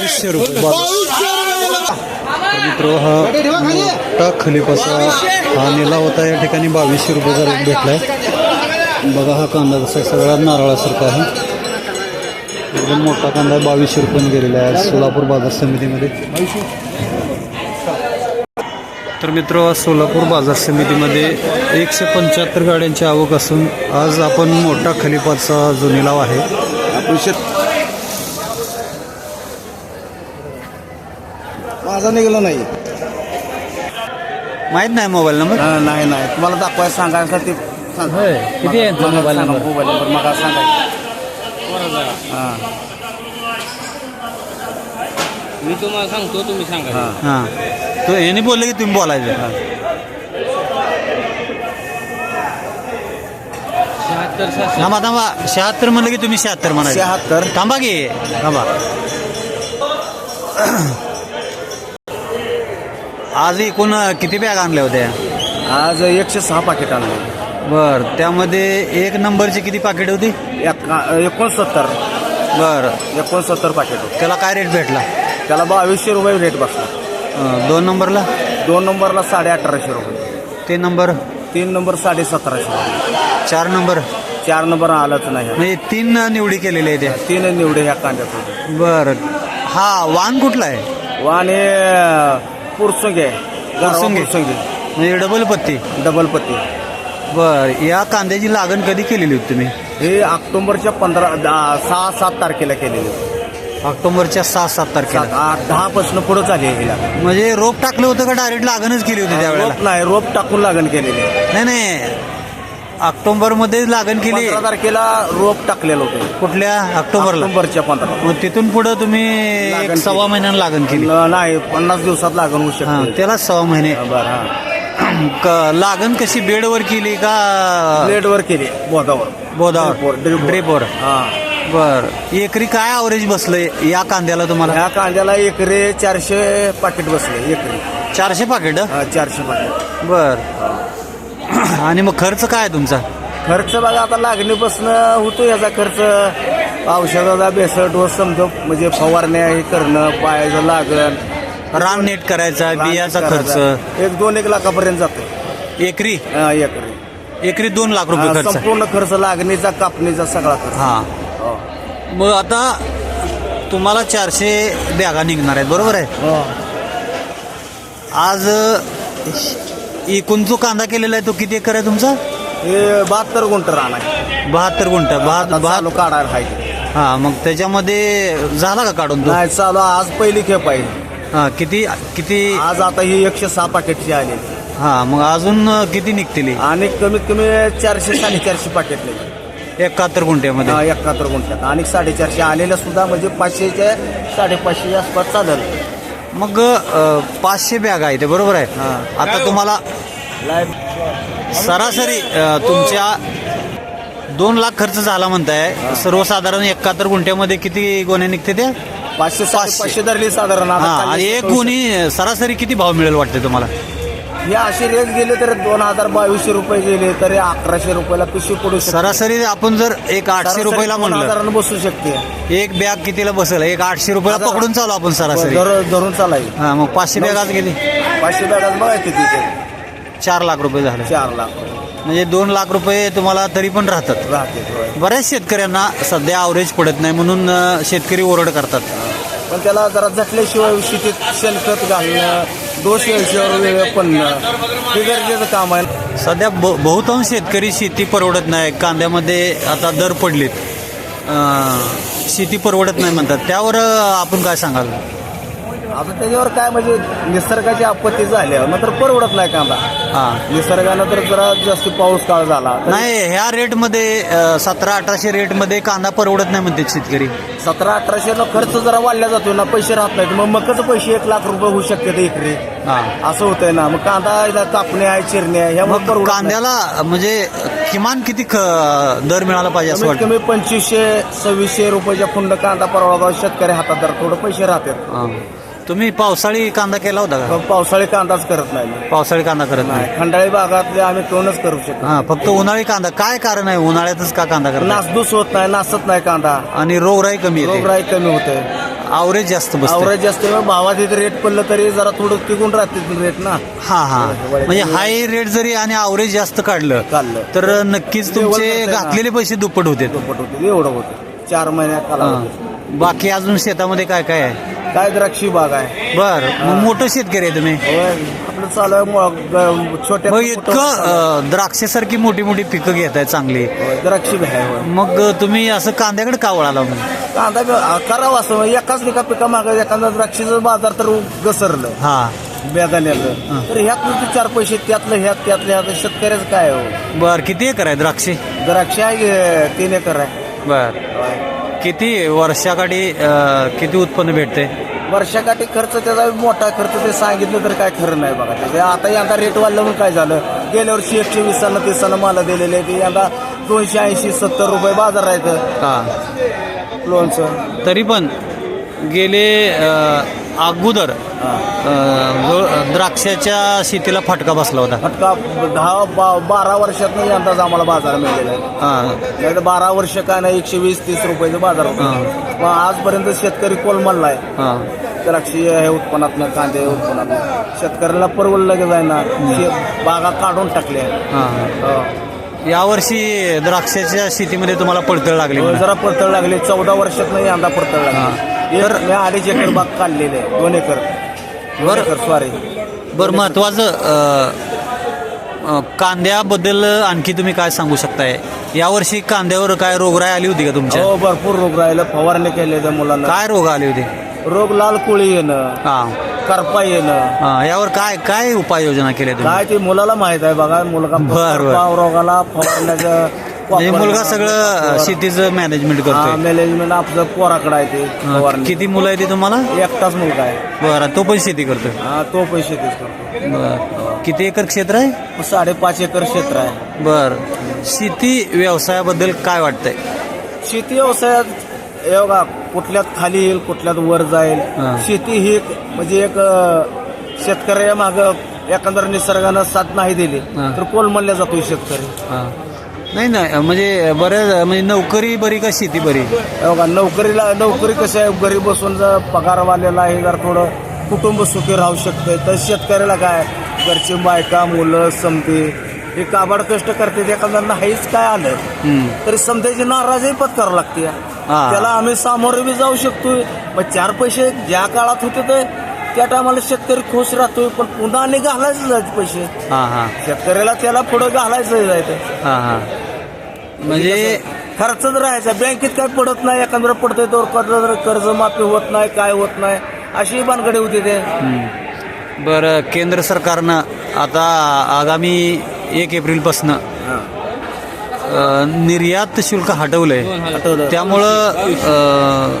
वीसशे रुपये. मित्र हा. मोठा खलिपाचा हा निलाव होता. या ठिकाणी बावीसशे रुपयाचा रेट आहे बघा हा कांदा कसा सगळा नारळासारखा आहे. एकदम मोठा कांदा आहे. बावीसशे रुपयाने गेलेला आहे सोलापूर बाजार समितीमध्ये. तर मित्र सोलापूर बाजार समितीमध्ये एकशे पंच्याहत्तर गाड्यांची आवक असून आज आपण मोठा खलिपाचा जो निलाव आहे. माझा निघाला नाही. माहीत नाही मोबाईल नंबर नाही नाही. तुम्हाला दाखवायला सांगायसाठी किती आहे मोबाईल नंबर मोबाईल नंबर मला सांगायचं हां. मी तुम्हाला सांगतो तुम्ही सांगा. हां. हां. तो याने बोलले की तुम्ही बोलायचं. शहात्तर थांबा थांबा. शहात्तर म्हणलं की तुम्ही शहात्तर म्हणायचं. शहात्तर. थांबा की. थांबा. आज एकूण किती बॅग आणल्या होत्या? आज एकशे सहा पाकिट आणले. बर त्यामध्ये एक नंबरची किती पाकिट होती? एका- एकोणसत्तर. बर. एकोणसत्तर पाकिट होते त्याला काय रेट भेटला? त्याला बावीसशे रुपये रेट बसला. अं, दोन नंबरला? दोन नंबरला साडे अठराशे रुपये. ते नंबर? तीन नंबर साडे सतराशे रुपये. चार नंबर? चार नंबर आलाच नाही. म्हणजे तीन निवडी केलेल्या आहेत त्या. तीन निवडे ह्या कांद्यात होते बर. हा वाण कुठला आहे? वाणे पुरसुंगे पुरसुंगे. पुरसुंगे. म्हणजे डबल पत्ती. डबल पत्ती. बर या कांद्याची लागण कधी केलेली होती तुम्ही? हे ऑक्टोबरच्या पंधरा दहा- सहा सात तारखेला केलेली ऑक्टोबरच्या सहा सात सात तारखेला आठ दहा पासून पुढे झाली हिला म्हणजे रोप टाकलं होतं का डायरेक्ट लागणच केली होती त्यावेळेला? रोप नाही रोप टाकून लागण केलेली नाही नाही. ऑक्टोबरमध्ये लागण केली. पंधरा तारखेला रोप टाकलेलं होतं. कुठल्या? ऑक्टोबरला? ऑक्टोबरच्या पंधरा. मग तिथून पुढे तुम्ही लागण एक केली. सव्वा महिन्यानं लागण केली. न- नाही पन्नास दिवसात लागण होऊ हा शकते. त्याला सव्वा महिने. बरं हा. क- लागण कशी बेडवर केली का? प्लेटवर केली बोधावर बोधावर ड्रिपवर, हा. बर. एकरी काय अवरेज बसलंय या कांद्याला तुम्हाला? ह्या कांद्याला एकरी चारशे पाकिट बसले एकरी. चारशे पाकिट? हा, चारशे पाकिट. बर. आणि मग खर्च काय आहे तुमचा? खर्च बघा आता लागणीपासून होतो याचा खर्च. औषधाचा बेसळ डोस समजा म्हणजे फवारण्या हे करणं पायाचं लागण. रान नेट करायचा बियाचा खर्च. एक दोन एक लाखापर्यंत जातो एकरी? एकरी. एकरी दोन लाख रुपये खर्च. संपूर्ण खर्च लागणीचा कापणीचा सगळा खर्च. हा. हो. मग आता तुम्हाला चारशे बॅगा निघणार आहेत बरोबर आहे? हो. आज एकूण जो कांदा केलेला आहे तो किती एकर आहे तुमचा? हे बहात्तर गुंठ आहे. बहात्तर गुंठ. बहात चालू काढायला आहे हा मग त्याच्यामध्ये झाला का काढून तो? नाही चालू आज पहिली खेप आहे. हा किती किती आज आता ही एकशे सहा पाकिटची आली. हा मग अजून किती निघतील आणि कमीत कमी चारशे साडेचारशे पाकिट निघाले. एकाहत्तर गुंठ्यामध्ये. एकाहत्तर गुंठ्यात. आणि साडेचारशे आलेल्या सुद्धा म्हणजे पाचशेच्या साडेपाचशे आसपास चालेल. मग अ, पाचशे बॅग आहे ते बरोबर आहे? हा. आता तुम्हाला लाइट सरासरी अ, तुमच्या दोन लाख खर्च झाला म्हणताय. सर्वसाधारण एकाहत्तर गुंठ्यामध्ये किती गोण्या निघते त्या? पाचशे पाचशे. धरली साधारण. आता हा आणि एक गुणी सरासरी किती भाव मिळेल वाटते तुम्हाला? हे असे रेट गेले तर दोन हजार बावीसशे रुपये गेले तरी अकराशे रुपयाला पिशवी पडू शकते. सरासरी आपण जर एक आठशे रुपयाला दोन म्हणलं हजारानं बसू शकते. एक बॅग कितीला बसेल? एक आठशे रुपयाला हजार- पकडून चालू आपण सरासरी. धर- धरून चालायची हा मग पाचशे बॅग आज गेली. पाचशे बॅगात बघायचे तिथे चार लाख रुपये झाले. चार लाख. म्हणजे दोन लाख रुपये तुम्हाला तरी पण राहतात. राहते होय. बऱ्याच शेतकऱ्यांना सध्या अवरेज पडत नाही म्हणून अ, शेतकरी ओरड करतात. पण त्याला जरा झटल्याशिवाय शेतीत शेणखत घालणं दोनशे यायच्यावर वेळ हे गरजेचं काम आहे. सध्या ब बहुतांश शेतकरी शेती परवडत नाही. कांद्यामध्ये आता दर पडलेत. शेती परवडत नाही म्हणतात. त्यावर आपण काय सांगाल? आता त्याच्यावर काय म्हणजे निसर्गाची आपत्ती झाल्यावर मात्र परवडत नाही कांदा. हा निसर्गानं तर जरा जास्त पाऊस काळ झाला. नाही ह्या रेटमध्ये सतरा अठराशे रेटमध्ये कांदा परवडत नाही म्हणते शेतकरी. सतरा अठराशे खर्च जरा वाढला जातो ना पैसे राहत नाहीत. मग मकच पैसे एक लाख रुपये होऊ शकते ते हा. असं होतंय ना. मग कांदा याला कापणे आहे चिरणे आहे ह्यामुळे मग परवडत नाही. कांद्याला म्हणजे किमान किती ख- दर मिळाला पाहिजे असं कमीत वाटतं? कमी पंचवीसशे सव्वीसशे रुपयाच्या फुंड कांदा परवडा शेतकरी हातात जरा थोडं पैसे राहतात. हा. तुम्ही पावसाळी कांदा केला होता का? पावसाळी कांदाच करत नाही. पावसाळी कांदा करत नाही. खंडाळी भागातले आम्ही कोणच करू शकतो हा फक्त उन्हाळी कांदा. काय कारण आहे? उन्हाळ्यातच का कांदा करता नासधूस होत नाही नासत नाही कांदा. आणि रोगराई कमी येते. रोगराई कमी होते. आवरेज जास्त बसते. आवरेज जास्त आहे, भावात इथे रेट पडलं तरी जरा थोडं टिकून राहते रेट ना. हा हा. म्हणजे हाय रेट जरी आणि आवरेज जास्त काढलं काढलं. तर नक्कीच तुमचे. घातलेले पैसे दुप्पट होते दुप्पट होते एवढं होतं चार महिन्यात कालावधी. बाकी अजून शेतामध्ये काय काय आहे? काय द्राक्षी बाग आहे. बर मग मोठं शेतकरी आहे तुम्ही? होय, आपलं चालू आहे छोट्या मग इतकं अं, द्राक्षासारखी मोठी मोठी पिकं घेत आहे चांगली. होय, द्राक्षी बी आहे होय. मग तुम्ही असं कांद्याकडे का वळाला मग? कांदा बी- आ, करावं असं एकाच एका पिका मागे एखादा द्राक्षीचं बाजार तर घसरलं. हा. बेदाण्याचं. तर ह्यातलं ते चार पैसे त्यातलं ह्यात त्यातलं ह्यात शेतकऱ्याचं काय हो? बर किती एकर आहे द्राक्षे? द्राक्षी आहे तीन एकर आहे. बर. किती वर्षाकाठी अं, किती उत्पन्न भेटते वर्षाकाठी खर्च त्याचा मोठा खर्च ते सांगितलं तर काय खरं नाही बघा. त्याचे आता यंदा रेट वाढलं म्हणून काय झालं? गेल्या वर्षी एकशे वीसानं तीसानं मला दिलेले ते यंदा दोनशे ऐंशी सत्तर रुपये बाजार राहतं हा. लोणचं. तरी पण गेले अं, अगोदर. अं, द्राक्षाच्या शेतीला फटका बसला होता. फटका दहा बा- बारा वर्षातनं यंदाच आम्हाला बाजार मिळालेला आहे. हा. नाही तर बारा वर्ष काय नाही एकशे वीस तीस रुपयाचा बाजार होता. मग आजपर्यंत शेतकरी कोलमडलाय हा. द्राक्षी हे उत्पन्नातनं कांदे हे उत्पन्नातनं. शेतकऱ्याला परवडलं की जाईना शे- बागा काढून टाकल्या. हा. हो. यावर्षी द्राक्षाच्या शेतीमध्ये तुम्हाला पडतळ लागली म्हणा. जरा पडतळ लागले. चौदा वर्षात नाही यंदा पडतळ हा. लागली एक मी अडीच एकर बाग काढलेले आहे. दोन एकर. दोन बरं. एकर सॉरी बरं अं, अं, कांद्याबद्दल आणखी तुम्ही काय सांगू शकताय? यावर्षी कांद्यावर काय रोगराई आली होती का तुमच्या? हो भरपूर रोग राहिले फवारणी केले त्या मुलांना. काय रोग आले होते? रोग लाल कोळी येणं हा. करपा येणं. हा, यावर काय काय उपाययोजना केल्या तुम्ही? काय ते मुलाला माहीत आहे बघा मुलगा बरं, बरं. पाव रोगाला फवारण्याचं म्हणजे मुलगा सगळं शेतीचं मॅनेजमेंट करतोय. मॅनेजमेंट आपलं पोराकडे आहे ते फवारणी. किती मुलं आहे ते तुम्हाला? एकटाच मुलगा आहे. बरं तो पण शेती करतोय. हा तो पैसे तेच करतो बरं. किती एकर क्षेत्र आहे? साडेपाच एकर क्षेत्र आहे. बर. शेती व्यवसायाबद्दल काय वाटतंय? शेती व्यवसायात हे बघा कुठल्यात खाली येईल कुठल्यात वर जाईल. हा. शेती ही एक म्हणजे एक अं, शेतकऱ्या माग एकंदर निसर्गानं साथ नाही दिली. हा. तर कोलमडल्या जातो शेतकरी. हा. नाही नाही म्हणजे बऱ्याच म्हणजे नोकरी बरी का शेती बरी? हे बघा नोकरीला नोकरी कशी आहे घरी बसून जर पगारवाल्याला हे जर थोडं कुटुंब सुखी राहू शकते तर शेतकऱ्याला काय घरची बायका मुलं समते हे काबाड कष्ट करते एखाद्या नाहीच काय आलं. तरी समजायची नाराजही पत्करावं लागते हा. त्याला आम्ही सामोरे बी जाऊ शकतोय. मग चार पैसे ज्या काळात होते ते त्या टायमाला शेतकरी खुश राहतोय पण पुन्हा आणि घालायचं जायचे पैसे. हा हा. शेतकऱ्याला त्याला पुढे घालायचं जायचं. हा हा. म्हणजे खर्चच राहायचा बँकेत काय पडत नाही एखाद्या पडतंय तर कर्ज कर्ज माफी होत नाही काय होत नाही अशी बानकडे होती ते. बरं केंद्र सरकारनं आता आगामी एक एप्रिलपासनं निर्यात शुल्क हटवलंय. आठवलं त्यामुळं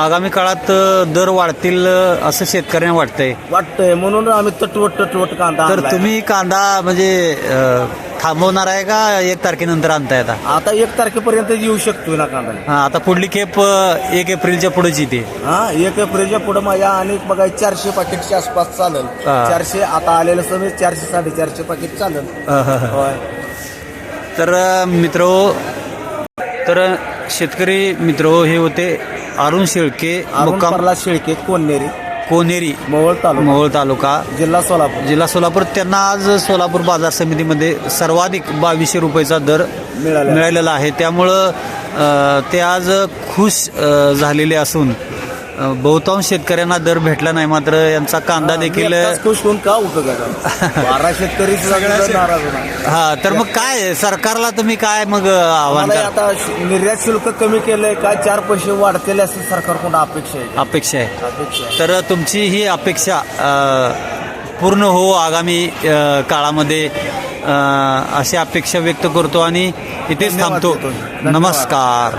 आगामी काळात दर वाढतील असं शेतकऱ्यांना वाटतंय. वाटतंय म्हणून आम्ही तटवट तटवट कांदा तर. तुम्ही कांदा म्हणजे थांबवणार आहे का एक तारखेनंतर आणताय आता? आता एक तारखेपर्यंत येऊ शकतोय ना कांदा. हा आता पुढली खेप अं, एक एप्रिलच्या पुढेच येते. हा एक एप्रिलच्या पुढे माझ्या अनेक बघा चारशे पाकिटच्या आसपास चालेल. हा. चारशे आता आलेलं समय चारशे साडेचारशे पाकिट चालेल. होय. तर मित्र तर शेतकरी मित्र हे होते अरुण शेळके अरुण मुक्काम परला शेळके कोणनेरी कोनेरी मोहोळ तालुका. मोहोळ तालुका. जिल्हा सोलापूर. जिल्हा सोलापूर. त्यांना आज सोलापूर बाजार समितीमध्ये सर्वाधिक बावीसशे रुपयाचा दर मिळाला मिळालेला आहे. त्यामुळं अ, ते आज खुश अ, झालेले असून बहुतांश शेतकऱ्यांना दर भेटला नाही मात्र यांचा कांदा देखील खुश होऊन का बारा शेतकरी हा तर मग काय सरकारला तुम्ही काय मग आव्हान आता निर्यात शुल्क कमी केलंय काय चार पैसे वाढतील असं सरकारकडून अपेक्षा आहे? अपेक्षा आहे. अपेक्षा आहे. तर तुमची ही अपेक्षा पूर्ण हो आगामी काळामध्ये अशी अपेक्षा व्यक्त करतो आणि इथेच थांबतो. नमस्कार.